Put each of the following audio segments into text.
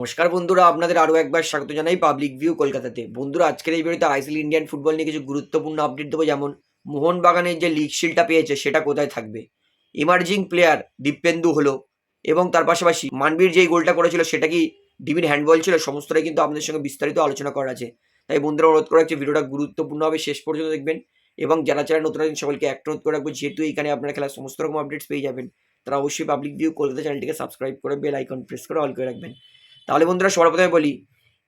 নমস্কার বন্ধুরা, আপনাদের আরও একবার স্বাগত জানাই পাবলিক ভিউ কলকাতাতে। বন্ধুরা, আজকের এই ভিডিওতে আইসিএল ইন্ডিয়ান ফুটবল নিয়ে কিছু গুরুত্বপূর্ণ আপডেট দেবো। যেমন, মোহনবাগানের যে লিগ শিলটা পেয়েছে, সেটা কোথায় থাকবে? ইমার্জিং প্লেয়ার দীপেন্দু হলো এবং তার পাশাপাশি মানবীর যেই গোলটা করেছিল, সেটা কি ডিবির হ্যান্ডবল ছিল? সমস্তটাই কিন্তু আপনাদের সঙ্গে বিস্তারিত আলোচনা করা আছে। তাই বন্ধুরা, অনুরোধ করে রাখছি, ভিডিওটা গুরুত্বপূর্ণ হবে, শেষ পর্যন্ত দেখবেন এবং যারা যারা নতুন আছেন, সকলকে একটা অনুরোধ করে রাখব, যেহেতু এখানে আপনারা খেলার সমস্ত রকম আপডেটস পেয়ে যাবেন, তারা অবশ্যই পাবলিক ভিউ কলকাতা চ্যানেলটিকে সাবস্ক্রাইব করে বেল আইকন প্রেস করে অল করে রাখবেন। তাহলে বন্ধুরা সবার প্রথমে বলি,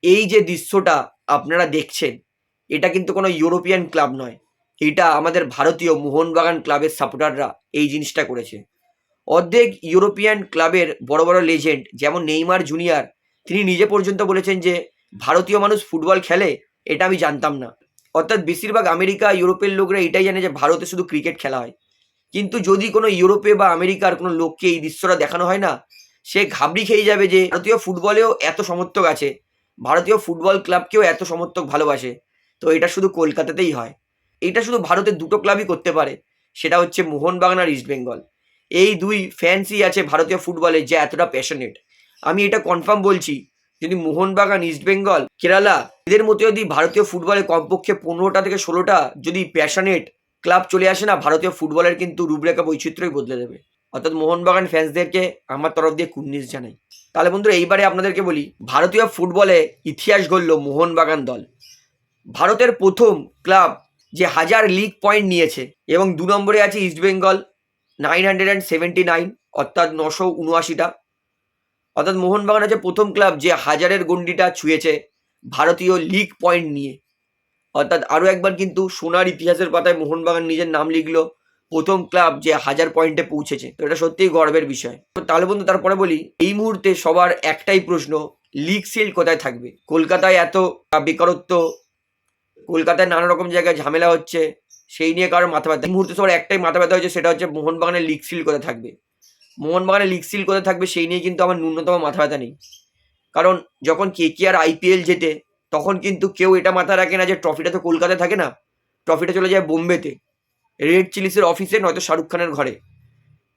এই যে দৃশ্যটা আপনারা দেখছেন, এটা কিন্তু কোনো ইউরোপিয়ান ক্লাব নয়। এটা আমাদের ভারতীয় মোহনবাগান ক্লাবের সাপোর্টাররা এই জিনিসটা করেছে। অর্ধেক ইউরোপিয়ান ক্লাবের বড় বড় লেজেন্ড যেমন নেইমার জুনিয়র, তিনি নিজে পর্যন্ত বলেছেন যে, ভারতীয় মানুষ ফুটবল খেলে, এটা আমি জানতাম না। অর্থাৎ বেশিরভাগ আমেরিকা, ইউরোপের লোকরা এটাই জানে যে, ভারতে শুধু ক্রিকেট খেলা হয়। কিন্তু যদি কোনো ইউরোপে বা আমেরিকার কোনো লোককে এই দৃশ্যটা দেখানো হয় না সে ঘাবড়ি খেয়ে যাবে যে, ভারতীয় ফুটবলেও এত সমর্থক আছে। ভারতীয় ফুটবল ক্লাবকেও এত সমর্থক ভালোবাসে। তো এটা শুধু কলকাতাতেই হয়। এটা শুধু ভারতের দুটো ক্লাবই করতে পারে। সেটা হচ্ছে মোহনবাগান আর ইস্ট বেঙ্গল। এই দুই ফ্যান্সই আছে ভারতীয় ফুটবলে যে এতটা প্যাশনেট আমি এটা কনফার্ম বলছি, যদি মোহনবাগান, ইস্ট বেঙ্গল, কেরালা এদের মধ্যে যদি ভারতীয় ফুটবলে কমপক্ষে পনেরোটা থেকে ষোলোটা যদি প্যাশনেট ক্লাব চলে আসে না, ভারতীয় ফুটবলের কিন্তু রূপরেখা বৈচিত্র্যই বদলে দেবে। অর্থাৎ মোহনবাগান ফ্যান্সদেরকে আমার তরফ দিয়ে কুন্নিস জানাই। তাহলে বন্ধুরা, এইবারে আপনাদেরকে বলি, ভারতীয় ফুটবলে ইতিহাস গড়ল মোহনবাগান দল। ভারতের প্রথম ক্লাব যে হাজার লিগ পয়েন্ট নিয়েছে, এবং দু নম্বরে আছে East Bengal nine hundred and seventy nine অর্থাৎ নশো উনআশিটা। অর্থাৎ মোহনবাগান আছে প্রথম ক্লাব যে হাজারের গন্ডিটা ছুঁয়েছে ভারতীয় লিগ পয়েন্ট নিয়ে। অর্থাৎ আরও একবার কিন্তু সোনার ইতিহাসের পাতায় মোহনবাগান নিজের নাম লিখলো। প্রথম ক্লাব যে হাজার পয়েন্টে পৌঁছেছে, তো এটা সত্যিই গর্বের বিষয়। তাহলে বন্ধু, তারপরে বলি, এই মুহূর্তে সবার একটাই প্রশ্ন লিগ সিল্ড কোথায় থাকবে? কলকাতায় এত বেকারত্ব, কলকাতায় নানা রকম জায়গায় ঝামেলা হচ্ছে, সেই নিয়ে কারোর মাথা ব্যথা। এই মুহূর্তে সবার একটাই মাথা ব্যথা হচ্ছে, সেটা হচ্ছে মোহনবাগানের লিগ সিল কোথায় থাকবে? মোহনবাগানের লিগ সিল কোথায় থাকবে, সেই নিয়ে কিন্তু আমার ন্যূনতম মাথা ব্যথা নেই। কারণ যখন কে কে আর আইপিএল জেতে, তখন কিন্তু কেউ এটা মাথা রাখে না যে ট্রফিটা তো কলকাতায় থাকে না। ট্রফিটা চলে যায় বোম্বেতে। রেড চিলিসের অফিসে নয়তো শাহরুখ খানের ঘরে।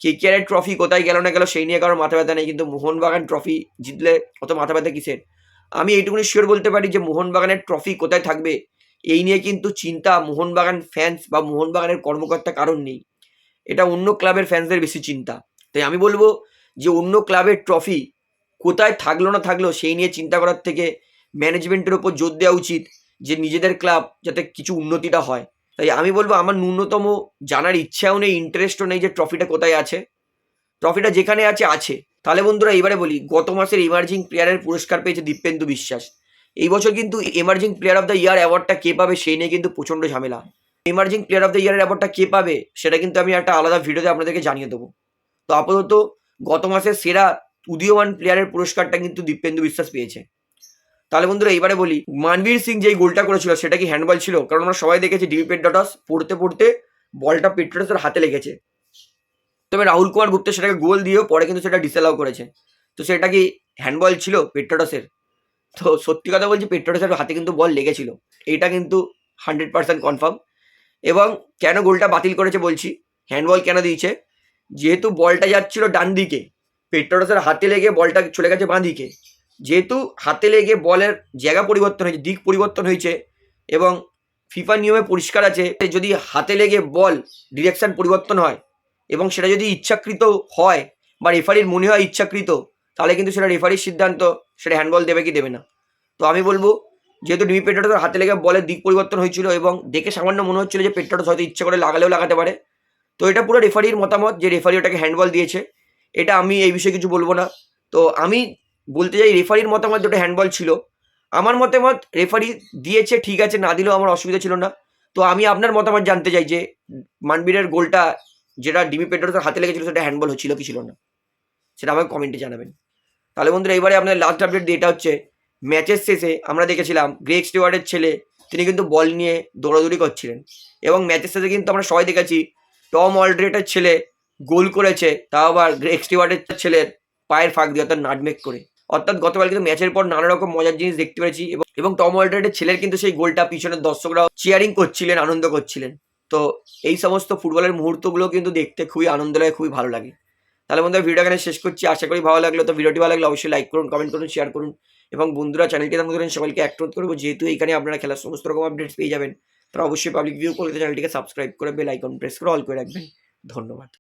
কে কে আর ট্রফি কোথায় গেল না গেল সেই নিয়ে কারোর মাথা ব্যথা নেই, কিন্তু মোহনবাগান ট্রফি জিতলে অত মাথা ব্যথা কিসের? আমি এইটুকুনি শিওর বলতে পারি যে মোহনবাগানের ট্রফি কোথায় থাকবে, এই নিয়ে কিন্তু চিন্তা মোহনবাগান ফ্যান্স বা মোহনবাগানের কর্মকর্তা কারণ নেই। এটা অন্য ক্লাবের ফ্যান্সদের বেশি চিন্তা। তাই আমি বলব যে অন্য ক্লাবের ট্রফি কোথায় থাকল না থাকল সেই নিয়ে চিন্তা করার থেকে ম্যানেজমেন্টের ওপর জোর দেওয়া উচিত যে নিজেদের ক্লাব যাতে কিছু উন্নতিটা হয়। তাই আমি বলব আমার ন্যূনতম জানার ইচ্ছাও নেই ইন্টারেস্টও নেই যে ট্রফিটা কোথায় আছে। ট্রফিটা যেখানে আছে আছে। তাহলে বন্ধুরা এবারে বলি, গত মাসের ইমার্জিং প্লেয়ারের পুরস্কার পেয়েছে দীপেন্দু বিশ্বাস। এই বছর কিন্তু emerging player of the year অ্যাওয়ার্ডটা কে পাবে সেই নিয়ে কিন্তু প্রচণ্ড ঝামেলা। এমার্জিং প্লেয়ার অফ দ্য ইয়ারের অ্যাওয়ার্ডটা কে পাবে, সেটা কিন্তু আমি একটা আলাদা ভিডিওতে আপনাদেরকে জানিয়ে দেবো। তো আপাতত গত মাসের সেরা উদীয়মান প্লেয়ারের পুরস্কারটা কিন্তু দীপেন্দু বিশ্বাস পেয়েছে। তাহলে বন্ধুরা এবারে বলি, মানবীর সিং যেই গোলটা করেছিল সেটা কি হ্যান্ডবল ছিল? কারণ আমরা সবাই দেখেছি ডিবি পেট্রাটস পড়তে পড়তে বলটা পেট্রাটসের হাতে লেগেছে। তবে রাহুল কুমার গুপ্তা সেটাকে গোল দিয়েও পরে কিন্তু সেটা ডিসঅ্যালাউ করেছে। তো সেটা কি হ্যান্ডবল ছিল পেট্রাটসের তো সত্যি কথা বলছি পেট্রাটসের হাতে কিন্তু বল লেগেছিল। এইটা কিন্তু হান্ড্রেড পার্সেন্ট কনফার্ম এবং কেন গোলটা বাতিল করেছে বলছি হ্যান্ডবল কেন দিয়েছে? যেহেতু বলটা যাচ্ছিল ডান দিকে পেট্রাটসের হাতে লেগে বলটা চলে গেছে বাঁ দিকে যেহেতু হাতে লেগে বলের জায়গা পরিবর্তন হয়েছে, দিক পরিবর্তন হয়েছে এবং ফিফা নিয়মে পরিষ্কার আছে, যদি হাতে লেগে বল ডিরেকশন পরিবর্তন হয় এবং সেটা যদি ইচ্ছাকৃত হয় বা রেফারির মনে হয় ইচ্ছাকৃত, তাহলে কিন্তু সেটা রেফারির সিদ্ধান্ত, সেটা হ্যান্ডবল দেবে কি দেবে না। তো আমি বলব, যেহেতু ডিমি পেট্রাটোসের হাতে লেগে বলের দিক পরিবর্তন হয়েছিল এবং দেখে সামান্য মনে হচ্ছিল যে পেট্রাটোস হয়তো ইচ্ছা করে লাগালেও লাগাতে পারে। তো এটা পুরো রেফারির মতামত যে রেফারি ওটাকে হ্যান্ডবল দিয়েছে। এটা আমি এই বিষয়ে কিছু বলব না। তো আমি বলতে চাই রেফারির মতামত যেটা হ্যান্ডবল ছিল। আমার মতামত রেফারি দিয়েছে, ঠিক আছে, না দিলেও আমার অসুবিধা ছিল না। তো আমি আপনার মতামত জানতে চাই যে মানবীরের গোলটা যেটা ডিমি পেট্রোসের হাতে লেগেছিল সেটা হ্যান্ডবল হচ্ছিল কি ছিল না? সেটা আমাকে কমেন্টে জানাবেন। তাহলে বন্ধুরা, এবারে আপনাদের লাস্ট আপডেট দিয়ে এটা হচ্ছে ম্যাচের শেষে আমরা দেখেছিলাম গ্রেক স্টিওয়ার্ডের ছেলে, তিনি কিন্তু বল নিয়ে দৌড়াদৌড়ি করছিলেন। এবং ম্যাচের শেষে কিন্তু আমরা সবাই দেখেছি, টম অলড্রেটের ছেলে গোল করেছে, তাও আবার গ্রেক স্টিওয়ার্ডের ছেলের পায়ের ফাঁক দিয়ে, অর্থাৎ নাটমেক করে। অর্থাৎ গতকাল কিন্তু ম্যাচের পর নানা রকম মজার জিনিস দেখতে পেরেছি এবং টম ওয়াল্টারের ছেলের কিন্তু সেই গোলটা পিছনের দর্শকরা চেয়ারিং করছিলেন, আনন্দ করছিলেন। তো এই সমস্ত ফুটবলের মুহূর্তগুলো কিন্তু দেখতে খুবই আনন্দ লাগে খুবই ভালো লাগে। তাহলে বন্ধুরা ভিডিও এখানে শেষ করছি। আশা করি ভালো লাগল। তো ভিডিওটি ভালো লাগলে অবশ্যই লাইক করুন কমেন্ট করুন শেয়ার করুন। এবং বন্ধুরা চ্যানেলটি দাম করেন সকলকে অ্যাক্রোধ করব, যেহেতু এখানে আপনারা খেলার সমস্ত রকম আপডেটস পেয়ে যাবেন, তারা অবশ্যই পাবলিক ভিউ কলকাতা চ্যানেলটিকে সাবস্ক্রাইব করে বেল আইকন প্রেস করে অল করে রাখবেন। ধন্যবাদ।